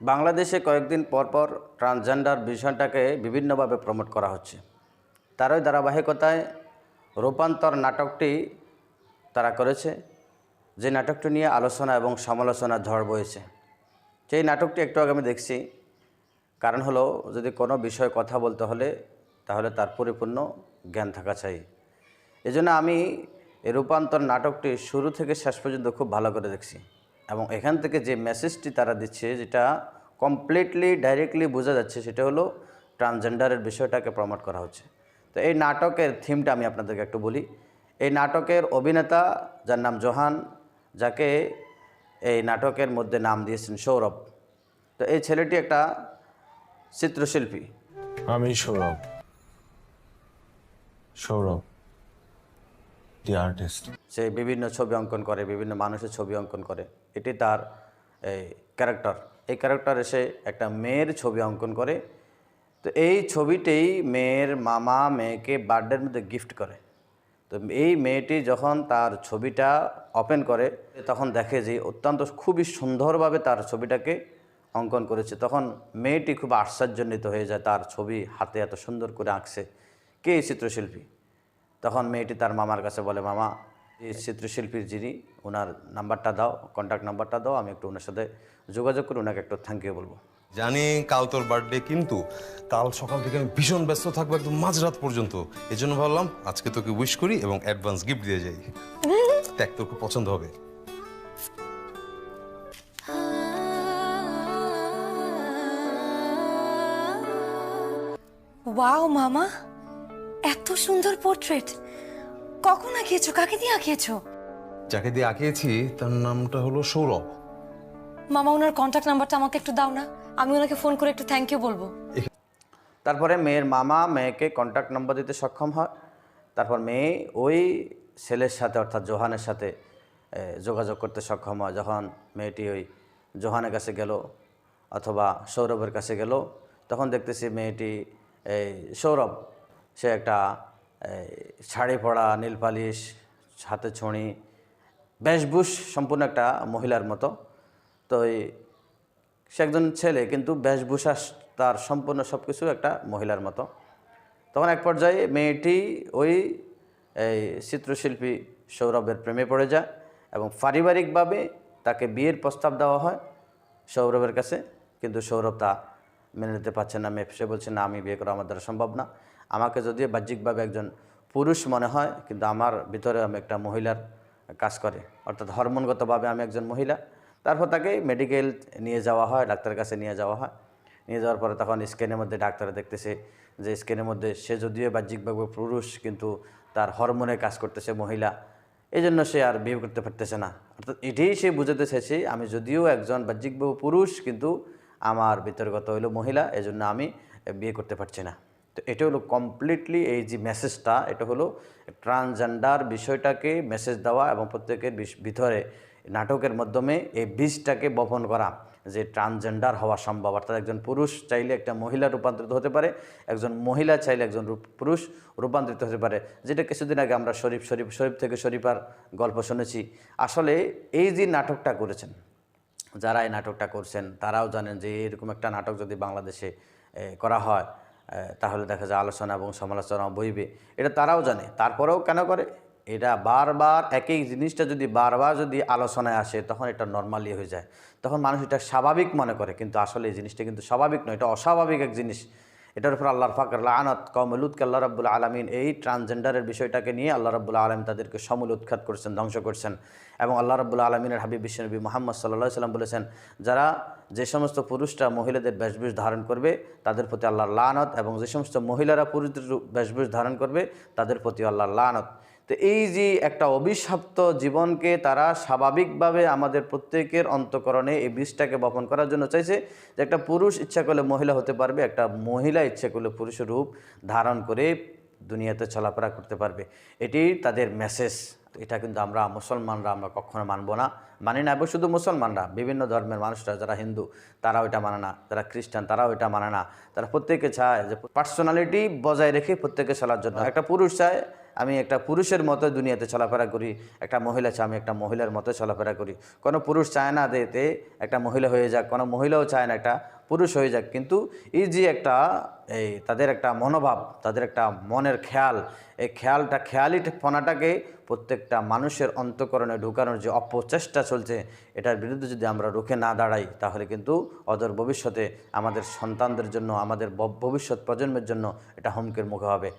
বাংলাদেশে কয়েকদিন পর পর ট্রান্সজেন্ডার বিষয়টাকে বিভিন্নভাবে প্রমোট করা হচ্ছে। তারই ধারাবাহিকতায় রূপান্তর নাটকটি তারা করেছে, যে নাটকটি নিয়ে আলোচনা এবং সমালোচনার ঝড় বয়েছে সেই নাটকটি একটু আগে আমি দেখছি, কারণ হলো যদি কোনো বিষয়ে কথা বলতে হলে তাহলে তার পরিপূর্ণ জ্ঞান থাকা চাই। এজন্য আমি এই রূপান্তর নাটকটি শুরু থেকে শেষ পর্যন্ত খুব ভালো করে দেখছি। এবং এখান থেকে যে মেসেজটি তারা দিচ্ছে যেটা কমপ্লিটলি ডাইরেক্টলি বোঝা যাচ্ছে সেটা হলো ট্রান্সজেন্ডারের বিষয়টাকে প্রমোট করা হচ্ছে। তো এই নাটকের থিমটা আমি আপনাদেরকে একটু বলি। এই নাটকের অভিনেতা যার নাম জোহান যাকে এই নাটকের মধ্যে নাম দিয়েছেন সৌরভ। তো এই ছেলেটি একটা চিত্রশিল্পী। আমি সৌরভ। সৌরভ দি আর্টিস্ট সে বিভিন্ন ছবি অঙ্কন করে বিভিন্ন মানুষের ছবি অঙ্কন করে। এটি তার, এই ক্যারেক্টার এই ক্যারেক্টার এসে একটা মেয়ের ছবি অঙ্কন করে। তো এই ছবিতেই মেয়ের মামা মেয়েকে বার্থডের মধ্যে গিফট করে। তো এই মেয়েটি যখন তার ছবিটা ওপেন করে, তখন দেখে যে অত্যন্ত খুবই সুন্দরভাবে তার ছবিটাকে অঙ্কন করেছে। তখন মেয়েটি খুব আশ্চর্যান্বিত হয়ে যায়, তার ছবি হাতে এত সুন্দর করে আঁকছে। কে চিত্রশিল্পী? তখন মেয়েটি তার মামার কাছে বলে, মামা এই চিত্রশিল্পীর যিনি ওনার নাম্বারটা দাও কন্ট্যাক্ট নাম্বারটা দাও আমি একটু ওনার সাথে যোগাযোগ করে ওনাকে একটু থ্যাংক ইউ বলব। জানি কাল তোর বার্থডে কিন্তু কাল সকাল থেকে আমি ভীষণ ব্যস্ত থাকব একদম মাঝরাত পর্যন্ত। এই জন্য ভাবলাম আজকে তোকে উইশ করি এবং অ্যাডভান্স গিফট দিয়ে যাই। দেখ তোর খুব পছন্দ হবে। ওয়াও মামা এত সুন্দর পোর্ট্রেট কখন আঁকিয়েছো? কাকে দিয়ে আঁকিয়েছো? যাকে দিয়ে আঁকিয়েছি তার নামটা হলো সৌরভ। মামা ওনার কন্ট্যাক্ট নাম্বারটা আমাকে একটু দাও না। আমি ওনাকে ফোন করে একটু থ্যাংক ইউ বলব। তারপরে মেয়ের মামা মেয়েকে কন্ট্যাক্ট নম্বর দিতে সক্ষম হয়। তারপর মেয়ে ওই ছেলের সাথে অর্থাৎ জোহানের সাথে যোগাযোগ করতে সক্ষম হয়। যখন মেয়েটি ওই জোহানের কাছে গেল অথবা সৌরভের কাছে গেল তখন দেখতেছি মেয়েটি এই সৌরভ। সে একটা শাড়ি পরা নীল পালিশ, হাতে ছড়ি, বেশভূষ সম্পূর্ণ একটা মহিলার মতো। তো সে একজন ছেলে, কিন্তু বেশভূষা তার সম্পূর্ণ সব কিছু একটা মহিলার মতো। তখন এক পর্যায়ে মেয়েটি ওই এই চিত্রশিল্পী সৌরভের প্রেমে পড়ে যায় এবং পারিবারিকভাবে তাকে বিয়ের প্রস্তাব দেওয়া হয় সৌরভের কাছে, কিন্তু সৌরভ তা মেনে নিতে পারছে না। সে বলছে, না, আমি বিয়ে করা আমার দ্বারা সম্ভব না। আমাকে যদিও বাহ্যিকভাবে একজন পুরুষ মনে হয়, কিন্তু আমার ভিতরে আমি একটা মহিলার কাজ করে। অর্থাৎ হরমোনগতভাবে আমি একজন মহিলা। তারপর তাকে মেডিকেল নিয়ে যাওয়া হয়, ডাক্তারের কাছে নিয়ে যাওয়া হয়। নিয়ে যাওয়ার পরে তখন স্ক্যানের মধ্যে ডাক্তার দেখতেছে যে স্ক্যানের মধ্যে সে যদিও বাহ্যিকভাবে পুরুষ, কিন্তু তার হরমোনে কাজ করতেছে মহিলা। এই জন্য সে আর বিয়ে করতে পারতেছে না। অর্থাৎ এটাই সে বুঝাতে চাইছে, আমি যদিও একজন বাহ্যিকভাবে পুরুষ, কিন্তু আমার ভিতরগত হইল মহিলা, এজন্য আমি বিয়ে করতে পারছি না। তো এটা হলো কমপ্লিটলি এই যে মেসেজটা এটা হলো ট্রান্সজেন্ডার বিষয়টাকে মেসেজ দেওয়া এবং প্রত্যেকের ভিতরে নাটকের মাধ্যমে এই বীজটাকে বপন করা যে ট্রান্সজেন্ডার হওয়া সম্ভব। অর্থাৎ একজন পুরুষ চাইলে একটা মহিলা রূপান্তরিত হতে পারে, একজন মহিলা চাইলে একজন পুরুষ রূপান্তরিত হতে পারে। যেটা কিছুদিন আগে আমরা শরীফ শরীফ শরীফ থেকে শরীফার গল্প শুনেছি। আসলে এই যে নাটকটা করেছেন, যারা এই নাটকটা করছেন, তারাও জানেন যে এরকম একটা নাটক যদি বাংলাদেশে করা হয় তাহলে দেখা যায় আলোচনা এবং সমালোচনা বইবে। এটা তারাও জানে। তারপরেও কেন করে? এটা বারবার একই জিনিসটা যদি বারবার যদি আলোচনায় আসে, তখন এটা নর্মালি হয়ে যায়। তখন মানুষ এটা স্বাভাবিক মনে করে, কিন্তু আসলে এই জিনিসটা কিন্তু স্বাভাবিক নয়। এটা অস্বাভাবিক এক জিনিস। এটার উপর আল্লাহর ফাকর আনত কমলুদকে আল্লাহ রাবুল আলমিন। এই ট্রান্সজেন্ডারের বিষয়টাকে নিয়ে আল্লাহ রাব্বুল আলম তাদেরকে সমূল উৎখাত করছেন, ধ্বংস করছেন। এবং আল্লাহ রাব্বুল আলমিনের হাবিব বিশ্বনবী মোহাম্মদ সাল্লাহ সাল্লাম বলেছেন, যারা যে সমস্ত পুরুষরা মহিলাদের বেশভূষ ধারণ করবে, তাদের প্রতি আল্লাহর লানত এবং যে সমস্ত মহিলারা পুরুষদের বেশভূষ ধারণ করবে, তাদের প্রতি আল্লাহর লানত। তো এই যে একটা অভিশপ্ত জীবনকে তারা স্বাভাবিকভাবে আমাদের প্রত্যেকের অন্তকরণে এই বীজটাকে বপন করার জন্য চাইছে যে একটা পুরুষ ইচ্ছা করলে মহিলা হতে পারবে, একটা মহিলা ইচ্ছা করলে পুরুষের রূপ ধারণ করে দুনিয়াতে চলাফেরা করতে পারবে। এটি তাদের মেসেজ তো এটা কিন্তু আমরা মুসলমানরা আমরা কখনো মানবো না। মানি না এবং শুধু মুসলমানরা, বিভিন্ন ধর্মের মানুষরা, যারা হিন্দু, তারাও এটা মানে না। যারা খ্রিস্টান, তারাও এটা মানে না। তারা প্রত্যেকে চায় যে পার্সোনালিটি বজায় রেখে প্রত্যেকে চলার জন্য। একটা পুরুষ চায়, আমি একটা পুরুষের মতো দুনিয়াতে চলাফেরা করি, একটা মহিলা চায়, আমি একটা মহিলার মতো চলাফেরা করি। কোনো পুরুষ চায় না দেতে একটা মহিলা হয়ে যাক, কোনো মহিলাও চায় না একটা পুরুষ হয়ে যাক। কিন্তু এই যে একটা, এই তাদের একটা মনোভাব, তাদের একটা মনের খেয়াল, এই খেয়ালটা, খেয়ালি ফোনাটাকে প্রত্যেকটা মানুষের অন্তকরণে ঢুকানোর যে অপচেষ্টা চলছে, এটার বিরুদ্ধে যদি আমরা রুখে না দাঁড়াই, তাহলে কিন্তু অদর ভবিষ্যতে আমাদের সন্তানদের জন্য, আমাদের ভবিষ্যৎ প্রজন্মের জন্য এটা হুমকির মুখে হবে।